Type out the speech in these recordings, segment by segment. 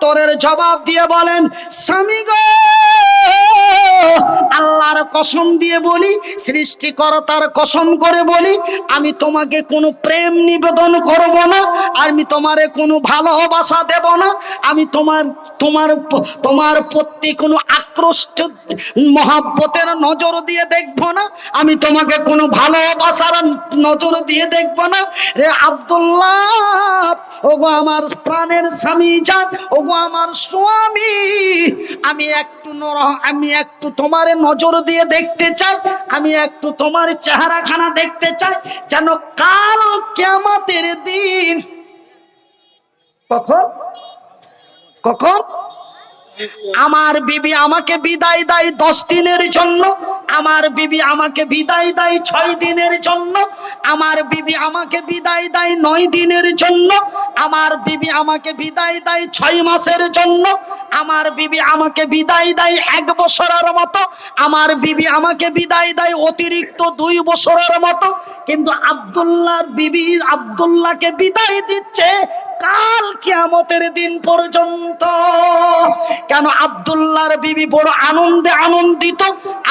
উত্তরের জবাব দিয়ে বলেন, স্বামী গো, আল্লাহর কসম দিয়ে বলি, সৃষ্টিকর্তার কসম করে বলি, আমি তোমাকে কোনো প্রেম নিবেদন করব না, আমি তোমারে কোনো ভালোবাসা দেব না, আমি তোমার তোমার তোমার প্রতি কোনো আক্রোষ্ট মহাব্বতের নজর দিয়ে দেখব না, আমি তোমাকে কোনো ভালোবাসার নজর দিয়ে দেখব না। রে আব্দুল্লাহ, ওগো আমার প্রাণের স্বামী যান ওগো আমার স্বামী, আমি একটু নর- আমি একটু তোমার নজর দিয়ে দেখতে চাই, আমি একটু তোমার চেহারাখানা দেখতে চাই, যেন কাল কেমাতের দিন, কখন? কখন? আমার বিবি আমাকে বিদায় দেয় দশ দিনের জন্য। আমার বিবি আমাকে বিদায় দেয় ছয় দিনের জন্য। আমার বিবি আমাকে বিদায় দেয় নয় দিনের জন্য। আমার বিবি আমাকে বিদায় দেয় ছয় মাসের জন্য। আমার বিবি আমাকে বিদায় দেয় এক বছরের মতো। আমার বিবি আমাকে বিদায় দেয় অতিরিক্ত দুই বছরের মতো। কিন্তু আব্দুল্লাহর বিবি আব্দুল্লাহকে বিদায় দিচ্ছে কাল কিয়ামতের দিন পর্যন্ত। কেন আব্দুল্লাহর বিবি বড় আনন্দে আনন্দিত?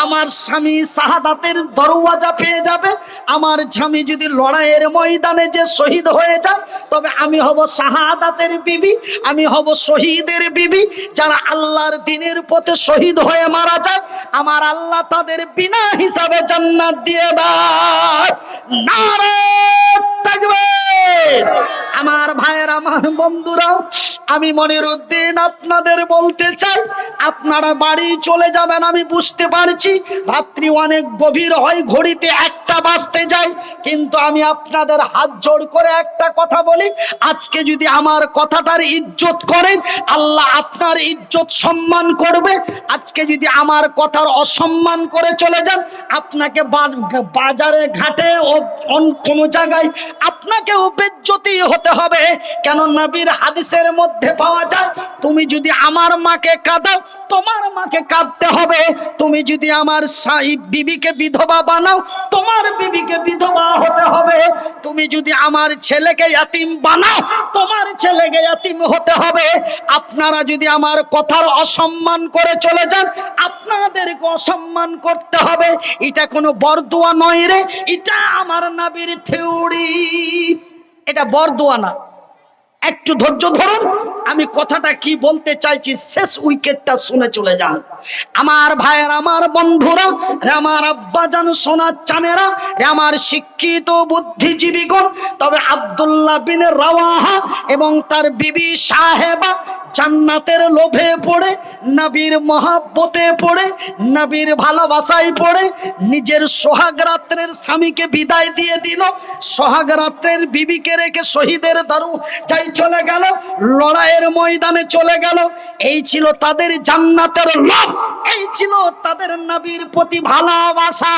আমার স্বামী শাহাদাতের দরওয়াজা পেয়ে যাবে। আমার স্বামী যদি লড়াইয়ের ময়দানে যে শহীদ হয়ে যায়, তবে আমি হব শাহাদাতের বিবি, আমি হব শহীদের বিবি। যারা আল্লাহর দিনের পথে শহীদ হয়ে মারা যায়, আমার আল্লাহ তাদের বিনা হিসাবে জান্নাত দিয়ে দেয়। নারে তাকবীর আমার ভাইয়ের, আমার বন্ধুরা, আমি মনির উদ্দিন আপনাদের বলতে চাই, আপনারা বাড়ি চলে যাবেন, আমি বুঝতে পারছি। রাত্রি অনেক গভীর হয়, ঘড়িতে একটা বাজতে যায়, কিন্তু আমি আপনাদের হাত জোড় করে একটা কথা বলি। আজকে যদি আমার কথাটার ইজ্জত করেন, আল্লাহ আপনার ইজ্জত সম্মান করবে। আজকে যদি আমার কথার অসম্মান করে চলে যান, আপনাকে বাজারে, ঘাটে ও কোনো জায়গায় আপনাকেও বেজ্জতি হতে হবে। কেন নবীর হাদিসের মধ্যে পাওয়া যায়, তুমি যদি আমার মাকে কাঁদাও তোমার মাকে কাঁদতে হবে। তুমি যদি আমার সাই- বিবিকে বিধবা বানাও, তোমার বিবিকে বিধবা হতে হবে। তুমি যদি আমার ছেলেকে ইয়াতিম বানাও, তোমার ছেলেকে ইয়াতিম হতে হবে। আপনারা যদি আমার কথার অসম্মান করে চলে যান, আপনাদেরকে অসম্মান করতে হবে। এটা কোনো বরদোয়া নয় রে, এটা আমার নাবির থিওরি। এটা বরদোয়া না। একটু ধৈর্য ধরুন আমি কথাটা কি বলতে চাইছি, শেষ উইকেটটা শুনে চলে যান। আমার ভাইয়ের, আমার বন্ধুরা, রে আমার আব্বাজান, সোনার চানেরা, রে আমার শিক্ষিত বুদ্ধিজীবীগণ, তবে আব্দুল্লাহ বিন রাওয়াহা এবং তার বিবি সাহেবা জান্নাতের লোভে পড়ে, নবীর মহাব্বতে পড়ে, নবীর ভালোবাসায় পড়ে, নিজের সোহাগ রাত্রের স্বামীকে বিদায় দিয়ে দিল, সোহাগ রাত্রের বিবিকে রেখে শহীদের দারু চাই চলে গেল লড়াইয়ের ময়দানে চলে গেল। এই ছিল তাদের জান্নাতের লোভ। এই ছিল তাদের নবীর প্রতি ভালোবাসা।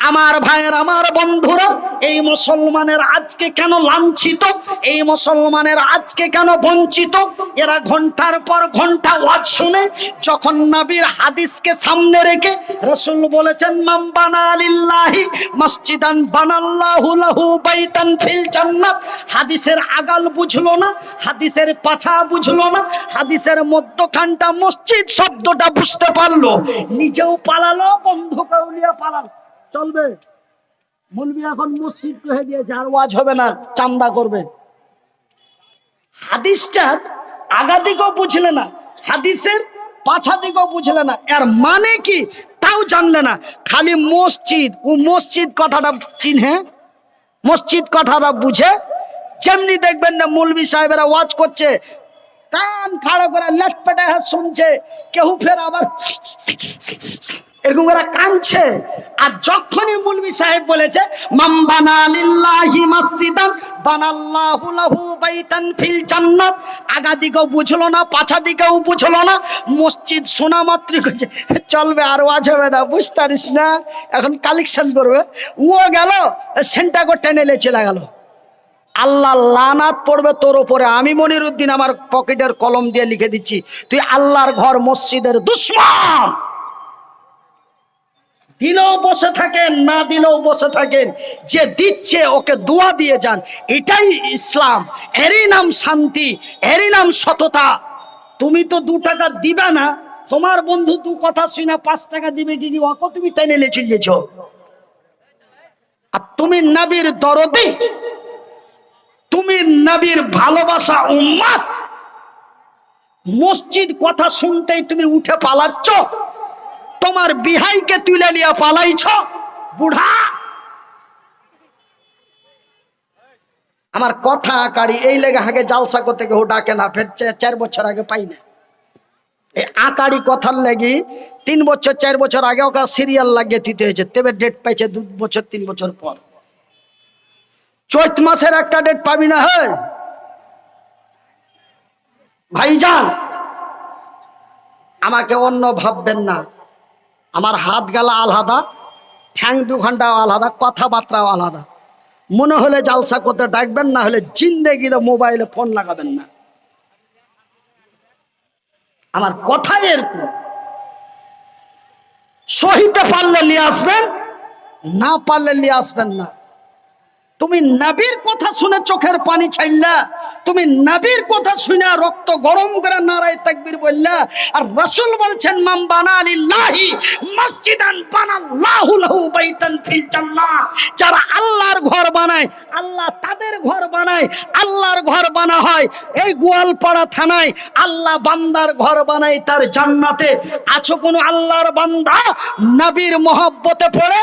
আমার ভাইয়ের, আমার বন্ধুরা, এই মুসলমানের আজকে কেন লাঞ্ছিত? এই মুসলমানের আজকে কেন বঞ্চিত? এরা ঘণ্টার পর ঘণ্টা ওয়াজ শুনে যখন নবীর হাদিসকে সামনে রেখে রসুল বলেছেন মাম বানা লিল্লাহি মসজিদান বানাল্লাহু লাহু বাইতান ফিল জান্নাত। হাদিসের আগাল বুঝলো না, হাদিসের পাছা বুঝলো না, হাদিসের মধ্যখানটা মসজিদ শব্দটা বুঝতে পারল। নিজেও পালালো বন্ধু কাউলিয়া পালালো। চলবে। মুলবি এখন মসজিদ কহে দিয়েছে, আর ওয়াজ হবে না, চান্দা করবে। হাদিসটার আগা দিকেও বুঝলে না, হাদিসের পাছা দিকেও বুঝলে না, এর মানে কি তাও জানলে না। খালি মসজিদ, ও মসজিদ কথাটা চিনহে, মসজিদ কথাটা বুঝে, যেমনি দেখবেন না মৌলবি সাহেবেরা ওয়াজ করছে, কান খাড়ো করে লেটপেটে শুনছে কেউ ফের আবার এরকম করে কাঁদছে। আর যখনই মুলবি সাহেব বলেছে আগা দিকেও বুঝলো না পাছা দিকেও বুঝলো না, মসজিদ কইছে চলবে আর হবে না, বুঝতে না? এখন কালেকশন করবে। গেল টেনেলে চলে গেল। আল্লাহ লানাত পড়বে তোর ওপরে আমি মনির উদ্দিন আমার পকেটের কলম দিয়ে লিখে দিচ্ছি, তুই আল্লাহর ঘর মসজিদের দুশ্মন! দিলেও বসে থাকেন, না দিলেও বসে থাকেন, যে দিচ্ছে ওকে দোয়া দিয়ে যান, এটাই ইসলাম। এরই নাম শান্তি, এরই নাম সততা। তুমি তো দু টাকা দিবে না, তোমার বন্ধু দু কথা শুনে পাঁচ টাকা দিবে, কি কি ওকে তুমি টেনে লে চলিয়েছ আর তুমি নবীর দরদি, তুমি নবীর ভালোবাসা উম্মাদ। মসজিদ কথা শুনতেই তুমি উঠে পালাচ্ছ তোমার বিহাইকে তুলে লিয়া পালাইছ, বুড়া? আমার কথা আকারি এই লেগে আগে জালসা করতে কেউ ডাকে না, ফের চার বছর আগে পাই না। এই আকারি কথার লাগি তিন বছর, চার বছর আগে ওকে সিরিয়াল লাগিয়ে দিতে হয়েছে, তবে ডেট পাইছে দু বছর, তিন বছর পর। চৈত মাসের একটা ডেট পাবি না হ্যাঁ ভাইজান, আমাকে অন্য ভাববেন না। আমার হাত গেলা আলাদা, ঠ্যাং দু ঘণ্টা আলাদা, কথাবার্তাও আলাদা। মনে হলে জালসা করতে ডাকবেন, না হলে জিন্দেগিতে মোবাইলে ফোন লাগাবেন না। আমার কথাই এরকম। সহিতে পারলে নিয়ে আসবেন, না পারলে নিয়ে আসবেন না। তুমি নবীর কথা শুনে চোখের পানি ছাইল্লা তুমি নবীর কথা শুনে রক্ত গরম করে নারায় তাকবির বললা, আর রাসূল বলছেন মাম বানা লিল্লাহি মসজিদান বানাল্লাহু লাহু বাইতান ফিল জান্নাহ। যারা আল্লাহর ঘর বানায়, আল্লাহ তাদের ঘর বানায়, আল্লাহর ঘর বানা হয়, এই গোয়ালপাড়া থানায় আল্লাহ বান্দার ঘর বানায় তার জান্নাতে। আছো কোনো আল্লাহর বান্দা? নবীর মহব্বতে পড়ে,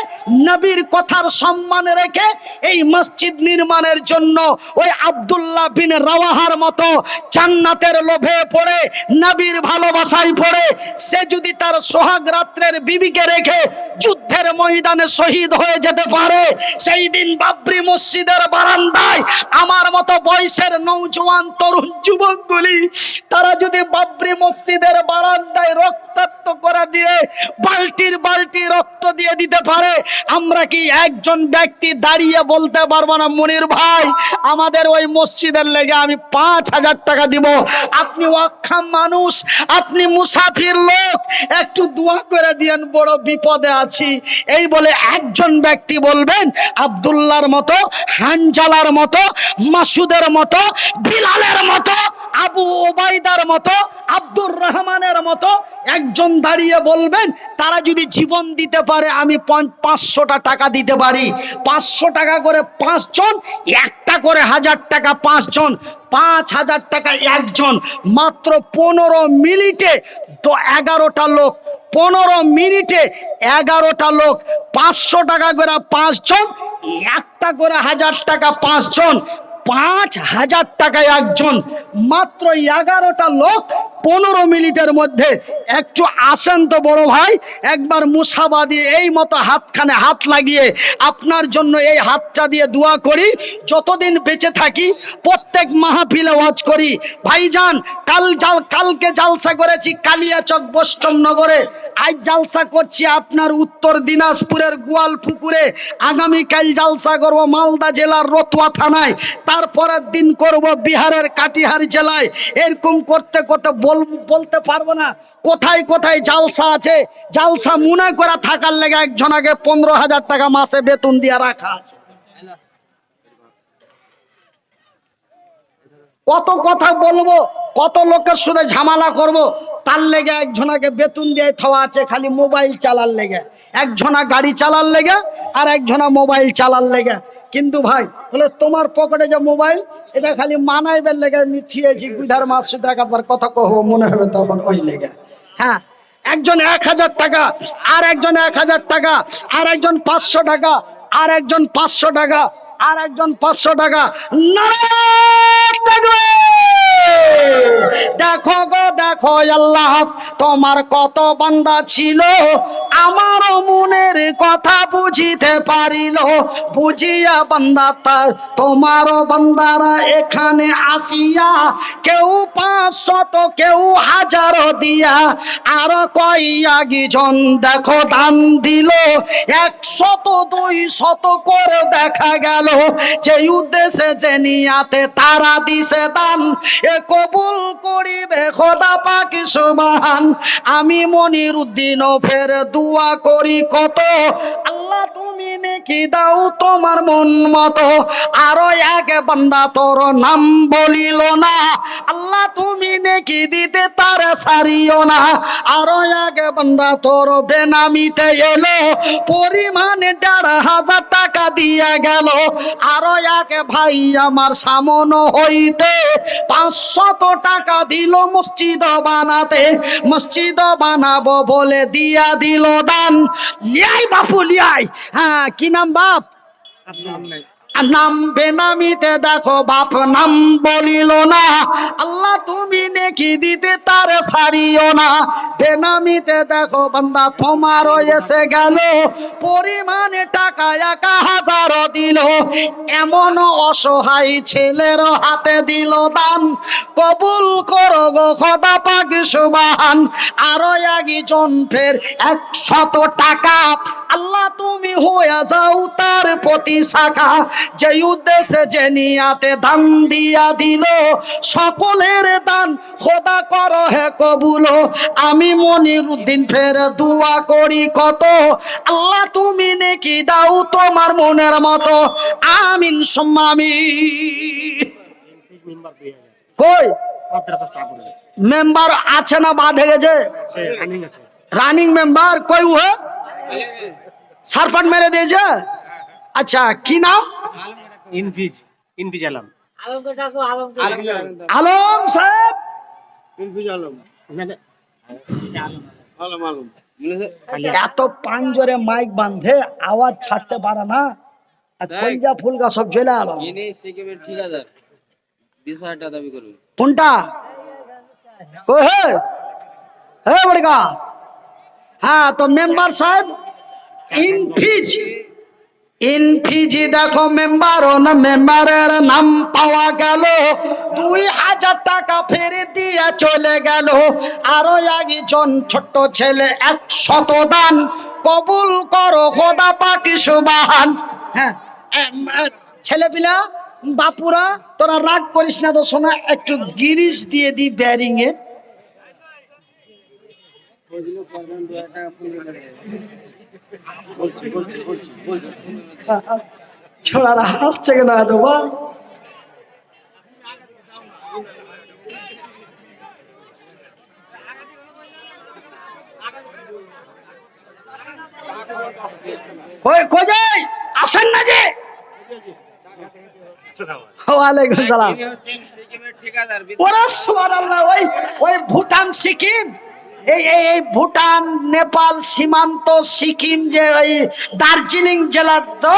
নবীর কথার সম্মান রেখে এই মসজিদ নির্মাণের জন্য ওই আব্দুল্লাহ বিন রাওয়াহার মতো জান্নাতের লোভে পড়ে, নবীর ভালোবাসায় পড়ে, সে যদি তার সোহাগ রাত্রের বিবিকে রেখে যুদ্ধের ময়দানে শহীদ হয়ে যেতে পারে, সেই দিন বাবরি মসজিদের বারান্দায় আমার মতো বয়সের নৌজওয়ান তরুণ যুবকগুলি, তারা যদি বাবরি মসজিদের বারান্দায় রক্তাক্ত করে দিয়ে, বালতির বালতি রক্ত দিয়ে দিতে পারে, আমরা কি একজন ব্যক্তি দাঁড়িয়ে বলতে পারব না, মনির ভাই? আমাদের ওই মসজিদের লেগে আমি পাঁচ হাজার টাকা দিব। আপনি অক্ষম মানুষ, আপনি মুসাফির লোক। একটু দোয়া করে দিয়েন, বড় বিপদে আছি। এই বলে একজন ব্যক্তি বলবেন আব্দুল্লাহর মতো, হানজালার মতো, মাসুদের মতো, বিলালের মতো, আবু ওবাইদার মতো, আব্দুর রহমানের মতো একজন দাঁড়িয়ে বলবেন, তারা যদি জীবন দিতে পারে, আমি পাঁচশোটা টাকা দিতে পারি। পাঁচশো টাকা করে পাঁচজন, একটা করে হাজার টাকা পাঁচজন। পাঁচ হাজার টাকা একজন, মাত্র পনেরো মিনিটে তো এগারোটা লোক, পনেরো মিনিটে এগারোটা লোক, পাঁচশো টাকা করে পাঁচজন, একটা করে হাজার টাকা পাঁচজন পাঁচ হাজার টাকায় একজন মাত্র এগারোটা লোক পনেরো মিনিটের মধ্যে একটু আসেন তো বড় ভাই, একবার মুসাবা দিয়ে এই মতো হাতখানে হাত লাগিয়ে আপনার জন্য এই হাতটা দিয়ে দোয়া করি, যতদিন বেঁচে থাকি প্রত্যেক মাহফিলে ওয়াজ করি। ভাইজান কাল জাল, কালকে জালসা করেছি কালিয়াচক বৈষ্ণবনগরে আজ জালসা করছি আপনার উত্তর দিনাজপুরের গোয়াল পুকুরে আগামীকাল জালসা করব মালদা জেলার রতুয়া থানায়। তারপরের দিন করব বিহারের কাটিহার জেলায়। এরকম করতে করতে বল, বলতে পারব না। কোথায় কোথায় জালসা আছে? জালসা মনে করে থাকার লেগে একজনাকে পনেরো হাজার টাকা মাসে বেতন দিয়ে রাখা আছে। কত কথা বলব, কত লোকের সাথে ঝামেলা করব, তার লেগে একজনাকে বেতন দিয়ে থাওয়া আছে খালি মোবাইল চালার লেগে। একজনা গাড়ি চালার লেগে আর একজনা মোবাইল চালার লেগে। কিন্তু ভাই, বলে তোমার পকেটে যে মোবাইল, এটা খালি মানাইবের লেগে আমি থিয়েছি গুধার মাস শুধু একবার কথা কহবো মনে হবে তখন ওই লেগে। হ্যাঁ একজন এক হাজার টাকা, আর একজন এক হাজার টাকা, আর একজন পাঁচশো টাকা, আর একজন পাঁচশো টাকা। আর একজন পাঁচশো টাকা দেখো গো, দেখো আল্লাহ, তোমার কত বান্দা ছিল? আমার মনের কথা বুঝিতে পারিল। বুঝিয়া বান্দা তার তোমার বান্দারা এখানে আসিয়া, কেউ পাঁচশত, কেউ হাজার দিয়া, আর কইয়া গিজন দেখো দান দিল। একশত দুই শত করে দেখা গেল। যে উদ্দেশ্যে যে নিয়াতে তারা দিছে দান, এ কবুল করিবে খোদা পাকি সুবাহান। আমি মনির উদ্দিন ফের দুয়া করি কত? আল্লাহ তুমি নেকি দাও তোমার মন মতো। আরও এক বান্দা তোর নাম বলিল না। আল্লাহ তুমি নেকি দিতে তার সারিও না। আরও এক বান্দা তোর বেনামিতে এলো। পরিমাণে দেড় হাজার টাকা দিয়ে গেল। আরও এক ভাই আমার সামন হইতে পাঁচশত টাকা দিল মসজিদ বানাতে। মসজিদ বানাবো বলে দিয়া দিল দান। লিয়াই বাপু লিয়াই হ্যাঁ কি নাম বাপ? আর নাম বেনামিতে দেখো বাপ নাম বলিল না। আল্লাহ তুমি নেকি দিতে তার সারিও না। বেনামিতে দেখো বান্দা, তোমার এসে গেল। পরিমাণে টাকা একা হাজার দিল। এমন অসহায় ছেলের হাতে দিল দান। কবুল করো গো খোদা পাক সুবাহান। আরও একজন ফের একশত টাকা। আল্লাহ তুমি হয়ে যাও তার প্রতি শাখা। যে উদ্দেশ্যে যে নিয়াতে দান দিয়া দিল সকলের দান খোদা করো হে কবুল। আমি মনির উদ্দিন ফের দুয়া করি কত আল্লাহ তুমি নেকি দাও তোমার মনের মতো। আমিন সম্মামি কই? মেম্বার আছে না বাঁধে গেছে? রানিং মেম্বার কই ও সারপাট মেরে দিয়েছে? আচ্ছা কি নাম? ইনফিজ ইনফিজ আলম। আলম সাহেব! মানে এত পাঞ্জরে মাইক বাঁধে আওয়াজ ছাড়তে পারে না। আর কলজা ফুলকা সব চলে আলো ইনি সিকিমের ঠিকাদার। বিশ হাজার টাকা দাবি করবে কোনটা? ও হে! হে বড়িকা! হ্যাঁ তো মেম্বার সাহেব ইনফিজ। ইনফিজি দেখো মেম্বার মেম্বারের নাম পাওয়া গেল। দুই হাজার টাকা ফেরে দিয়ে চলে গেল। আরও একজন ছোট্ট ছেলে একশত দান। কবুল করো খোদা পাকি সুবাহান। হ্যাঁ ছেলে পিলা, বাপুরা, তোরা রাগ করিস না তো, শোনা, একটু গিরিশ দিয়ে দি ব্যারিং এ বলছি বলছি বলছি বলছি। ছোড়ারা হাসছে কেন এত বা? কই কই যাই? আসেন না যে। ওয়ালাইকুম সালাম। ওরা সুবহানাল্লাহ ওই ওই ভুটান সিকিম। এই এই এই ভুটান নেপাল সীমান্ত সিকিম যে ওই দার্জিলিং জেলার তো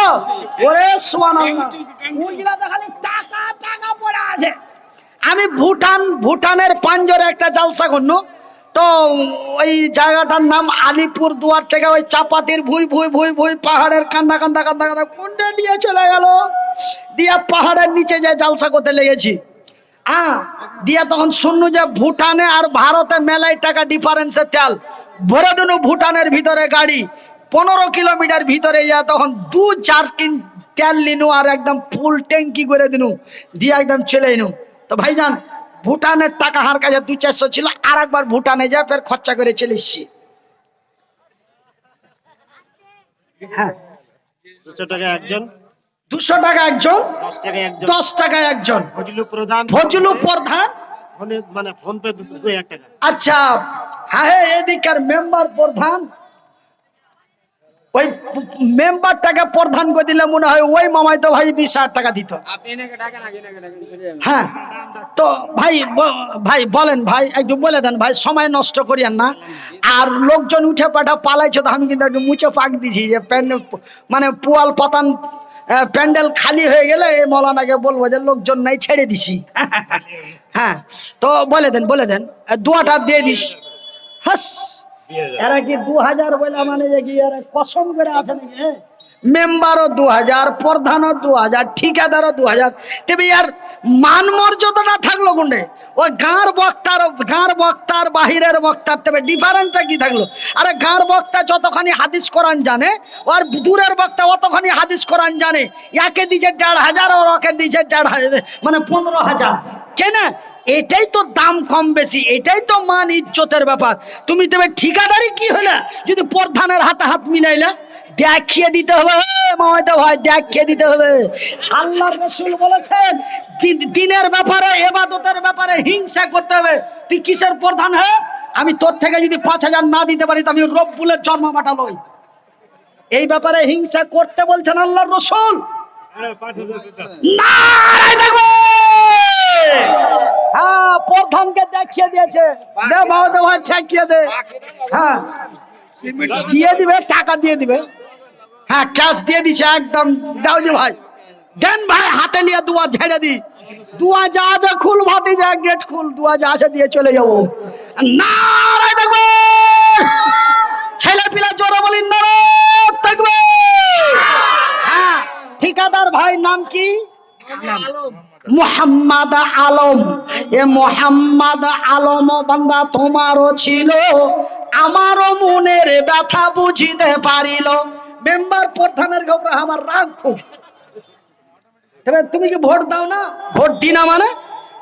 ওরে তো খালি টাকা টাকা পড়ে আছে। আমি ভুটান ভুটানের পাঞ্জরে একটা জালসা করল তো ওই জায়গাটার নাম আলিপুর দুয়ার থেকে ওই চাপাতির ভুই ভুই ভুই ভুই পাহাড়ের কান্দা কান্দা কান্দা কান্দা কোনটা নিয়ে চলে গেল। দিয়ে পাহাড়ের নিচে যে জালসা করতে লেগেছি। হ্যাঁ দিয়ে তখন শুনলু যে ভুটানে আর ভারতে মেলায় টাকা ডিফারেন্সে তেল। ভরে দিনু ভুটানের ভিতরে গাড়ি। পনেরো কিলোমিটার ভিতরে যা তখন দু চার কিন তেল লিনু আর একদম ফুল ট্যাঙ্কি করে দিনু। দিয়ে একদম চলে এনু তো ভাইজান, ভুটানের টাকা হার কাছে দু চারশো ছিল, আর একবার ভুটানে যা, ফের খরচা করে চলে এসছি। হ্যাঁ। দুশো টাকা একজন? দুশো টাকা একজন দশ টাকা একজন। ফজলু প্রধান। ফজলু প্রধান? ফোনে মানে ফোন পে দুশো দুই এক টাকা। আচ্ছা হ্যাঁ হ্যাঁ, এদিকার মেম্বার প্রধান। ওই মেম্বারটাকে প্রধান করে দিলে মনে হয় ওই মামাই তো ভাই বিশ হাজার টাকা দিত। হ্যাঁ তো ভাই ভাই বলেন ভাই একটু বলে দেন ভাই সময় নষ্ট করিয়েন না। আর লোকজন উঠে পাঠা পালাইছে তো আমি কিন্তু একটু মুছে পাক দিছি যে প্যান্ডেল মানে পুয়াল পাতান প্যান্ডেল খালি হয়ে গেলে এই মৌলানাকে বলব যে লোকজন নাই, ছেড়ে দিছি। হ্যাঁ তো বলে দেন বলে দেন। দুয়াটা দিয়ে দিস। হাস! এরা কি দু হাজার বলে মানে যে কি কসম করে আছে নাকি হ্যাঁ? মেম্বারও দু হাজার প্রধানও দু হাজার ঠিকাদারও দু হাজার তবে ইয়ার মান মর্যাদাটা থাকল গুন্ডে ওই গাঁর বক্তার গাঁর বক্তার বাহিরের বক্তার তবে ডিফারেন্সটা কি থাকল? আরে গাঁর বক্তা যতখানি হাদিস কোরআন জানে, আর দূরের বক্তা অতখানি হাদিস কোরআন জানে। ইয়াকে দিছে দেড় হাজার, আর ওকে দিছে দেড় হাজার মানে পনেরো হাজার। কেন? এটাই তো দাম কম বেশি, এটাই তো মান ইজ্জতের ব্যাপার। তুমি তবে ঠিকাদারি কি হলে? যদি প্রধানের হাতে হাত মিলাইলে দেখিয়ে দিতে হবে মমতা ভাই দেখিয়ে দিতে হবে। আল্লাহ রসুল বলেছেন দিনের ব্যাপারে এবাদতের ব্যাপারে হিংসা করতে হবে। তুই কিসের প্রধান হে আমি তোর থেকে যদি পাঁচ হাজার না দিতে পারি তো আমি রব্বুলের জন্ম বাটালই এই ব্যাপারে হিংসা করতে বলছেন আল্লাহর রসুল। হ্যাঁ প্রধানকে দেখিয়ে দিয়েছে। দে বাবা দে ভাই ঠেকিয়ে দে। হ্যাঁ। দিয়ে দিবে টাকা দিয়ে দিবে। হ্যাঁ ক্যাশ দিয়ে দিছে একদম। যে ভাই। দেন ভাই, হাতে নিয়ে দুয়া ঝেড়ে দি দুয়া যা আছে খুল ভাতে, যা গেট খুল, দুয়া যা আছে দিয়ে চলে যাব। নারায় থাকবে ছেলে পিলা জোরে বলি থাকবে হ্যাঁ ঠিকাদার ভাই নাম কি? মোহাম্মদ আলম। এ মোহাম্মদ আলম বান্দা তোমারও ছিল, আমারও মনের ব্যথা বুঝিতে পারিল। মেম্বার প্রধানের ঘবরা আমার রাগ খুব। তাহলে তুমি কি ভোট দাও না? ভোট দি না মানে?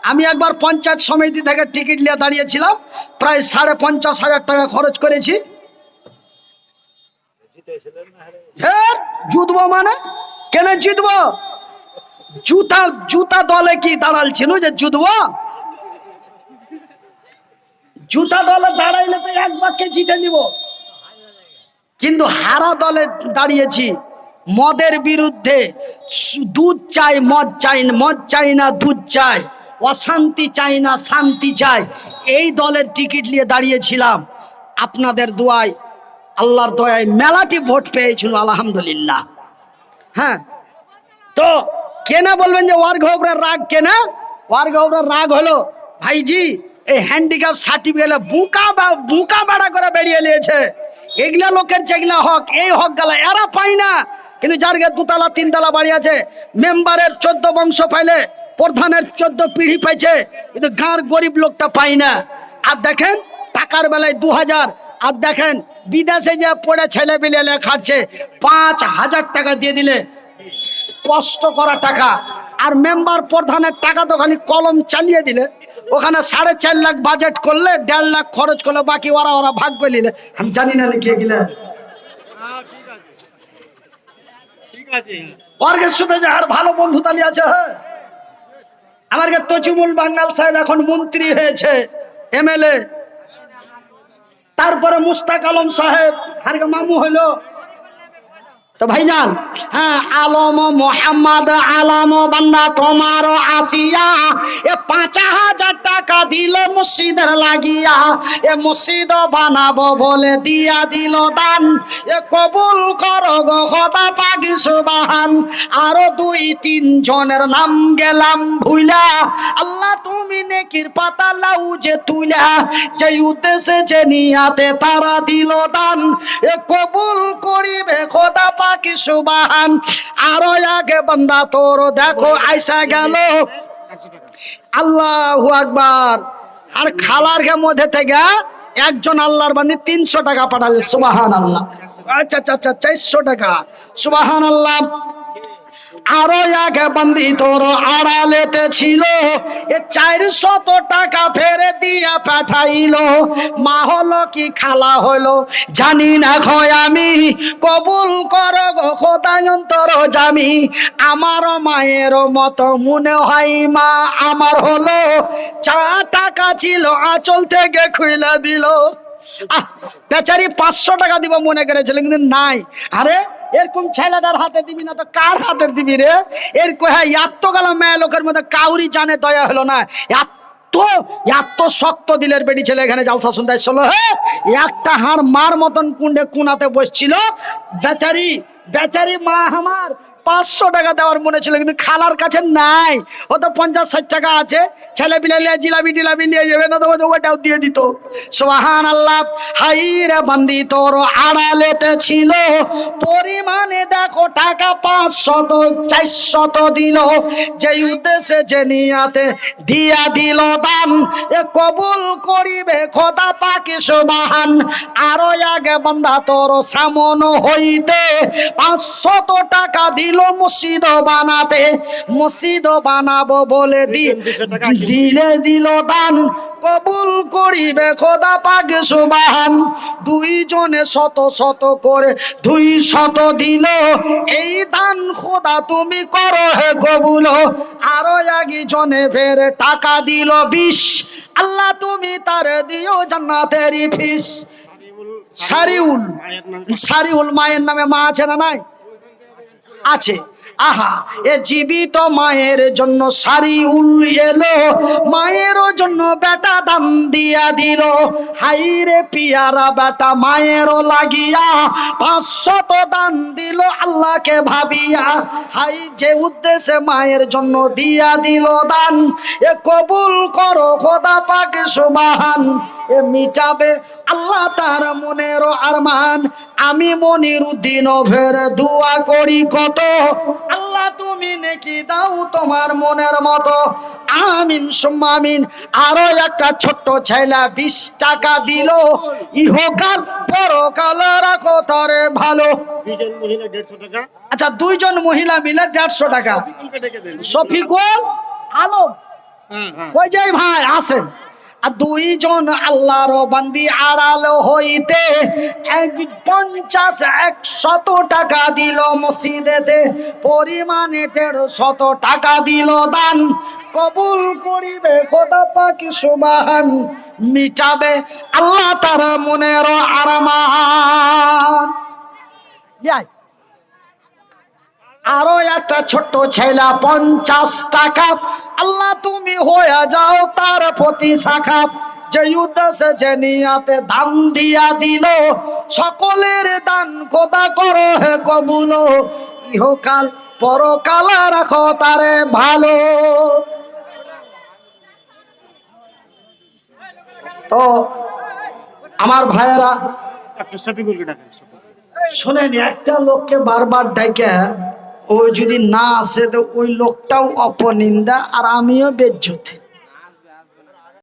আমি একবার পঞ্চায়েত সমিতি থেকে টিকিট নিয়ে দাঁড়িয়েছিলাম প্রায় সাড়ে পঞ্চাশ হাজার টাকা খরচ করেছি। হ্যাঁ জিতবো মানে? কেন জিতবো? জুতা জুতা দলে কি দাঁড়ালছিল যে জুতবো? জুতা দলে দাঁড়াইলে তো এক বাক্যে জিতে নিব। কিন্তু হারা দলে দাঁড়িয়েছি। মদের বিরুদ্ধে দুধ চাই, মদ চাই মদ চাই না, দুধ চাই। অশান্তি চাই না, শান্তি চাই। এই দলের টিকিট নিয়ে দাঁড়িয়েছিলাম। আপনাদের দোয়ায়, আল্লাহর দয়ায় মেলাটি ভোট পেয়েছিল, আলহামদুলিল্লাহ। হ্যাঁ। তো কেনা বলবেন যে ওয়ার ঘবরের রাগ কেনা? ওয়ার ঘবরের রাগ হলো, ভাইজি, এই হ্যান্ডিক্যাপ সার্টিফিকেট বুকা বা- বুকা বাড়া করে বেরিয়ে নিয়েছে। এগুলা লোকের যেগুলা হক, এই হক গালা এরা পায় না। কিন্তু যার গে দুতলা, তিনতলা বাড়ি আছে, মেম্বারের চোদ্দ বংশ পাইলে, প্রধানের চোদ্দ পিঢ়ি পাইছে, কিন্তু গাঁর গরিব লোকটা পায় না। আর দেখেন, টাকার বেলায় দু হাজার, আর দেখেন, বিদেশে যে পড়ে ছেলে পেলে খাচ্ছে পাঁচ হাজার টাকা দিয়ে দিলে। কষ্ট করা টাকা। আর মেম্বার প্রধানের টাকা তো খালি কলম চালিয়ে দিলে। ওখানে সাড়ে চার লাখ বাজেট করলে দেড় লাখ খরচ করলে বাকি ওরা ওরা ভাগ করে নিলে। আমি জানি না যে আর ভালো বন্ধু তালি আছে হ্যাঁ? আমার কে বাঙ্গাল সাহেব এখন মন্ত্রী হয়েছে তারপরে মুস্তাক আলম সাহেব, আর কে মামু হইল তো ভাইজান হ্যাঁ আলম মোহাম্মদ আলম বান্দা তোমার আসিয়া, এ পাঁচ হাজার টাকা দিল মসজিদের লাগিয়া, এ মসজিদ বানাবো বলে দিয়া দিল দান। এ কবুল কর গো পাগি সুবাহান। আরও দুই তিন জনের নাম গেলাম ভুইলা। আল্লাহ তুমি নেকির পাতা লাউ যে তুলা যে উদ্দেশ্যে যে নিয়াতে তারা দিল দান। এ কবুল করিবে খোদা পাকি সুবাহান? আরও আগে বান্দা তোর, দেখো, আইসা গেল। আল্লাহু আকবার। আর খালার গে মধ্যে থেকে একজন আল্লাহর বান্দি তিনশো টাকা পাঠালে সুবাহান আল্লাহ আচ্ছা আচ্ছা আচ্ছা চারশো টাকা। সুবাহান আল্লাহ আরও আগে বান্দি তোর আড়ালেতে ছিল। এ চারশত টাকা ফেরে দিয়া পাঠাইলো। মা হলো কি খালা হলো জানি না খয় আমি। কবুল কর গো খোদায়ন্তর জামি। আমার মায়ের মতো মনে হয় মা আমার হলো। চা টাকা ছিল, আঁচল থেকে খুইলা দিল। আহ, বেচারি পাঁচশো টাকা দিব মনে করেছিল, কিন্তু নাই। আরে এরকম ছেলেটার হাতে দিবি না তো কার হাতে দিবি রে? এর হ্যাঁ এত গেল মেয়ে লোকের মধ্যে কাউরি জানে দয়া হলো না। এত এত শক্ত দিলের বেটি ছেলে এখানে জালসা শুনতে এসছিল হ্যাঁ একটা হাড় মার মতন কুণ্ডে কুনাতে বসছিল। বেচারি বেচারি মা আমার পাঁচশো টাকা দেওয়ার মনে ছিল, কিন্তু খালার কাছে নাই। ও তো পঞ্চাশ ষাট টাকা আছে, ছেলে পিলে জিলাপি টিলাপি নিয়ে যাবে না তো ওটাও দিয়ে দিত। সোহান আল্লাহ হাই রে বান্দি, তোর আড়ালেতে ছিল, পরিমাণে দেখো টাকা পাঁচশত চারশত দিল। যে উদ্দেশ্যে যে নিয়াতে দিয়া দিল দান, এ কবুল করিবে খোদা পাকি সুবাহান। আরও আগে বান্দা তোর সামন হইতে পাঁচশত টাকা দিল দিল মসজিদ বানাতে মসজিদ বানাবো বলে? দিলে দিল দান কবুল করিবে খোদা পাক সুবাহান। দুইজনে শত শত করে দুই শত দিল এই দান খোদা তুমি করো হে কবুল। আরও একজনে ফের টাকা দিল বিশ আল্লাহ তুমি তার দিও জান্নাতেরই ফিস। সারিউল সারিউল মায়ের নামে মা আছে না নাই? আছে। আহা, এ জীবিত মায়ের জন্য সারিউল এলো, মায়ের জন্য বেটা দান দিয়া দিল। হাই রে পিয়ারা বেটা মায়েরও লাগিয়া পাঁচশত দান দিল আল্লাহকে ভাবিয়া। হাই, যে উদ্দেশ্যে মায়ের জন্য দিয়া দিল দান, এ কবুল করো খোদা পাক সুবাহান। এ মিটাবে আল্লাহ তার মনেরও আরমান আমি মনির উদ্দিন ফের দোয়া করি কত? আল্লাহ তুমি নাকি দাও তোমার মনের মতো। আমিন সুম্মামিন আরও একটা ছোট্ট ছেলা বিশ টাকা দিল। ইহকাল পরকাল রাখো তারে ভালো। দুইজন মহিলা আচ্ছা দুইজন মহিলা মিলে দেড়শো টাকা। শফিকুল আলম। হ্যাঁ ওই যে ভাই আসেন। দুইজন আল্লাহর বান্দি আড়াল হইতে এক পঞ্চাশ এক শত টাকা দিল মসজিদেতে, পরিমাণে দেড় শত টাকা দিল দান। কবুল করিবে, খোদা পাকি সুবাহান, মিটাবে আল্লাহ তার মনের আরামান। আরও একটা ছোট্ট ছেলা পঞ্চাশ টাকা। আল্লাহ তুমি হয়ে যাও তার প্রতি শাখা। যে উদ্দেশ্যে যে নিয়াতে দান দিয়া দিল সকলের দান কোদা করো হে কবুল। ইহকাল পরকাল রাখো তারে ভালো। তো আমার ভাইয়েরা একটু শফিকুলকে ডাকেন শফিকুল। একটা লোককে বারবার ডাকে ও যদি না আসে তো ওই লোকটাও অপনিন্দা আর আমিও বেজ্জতে।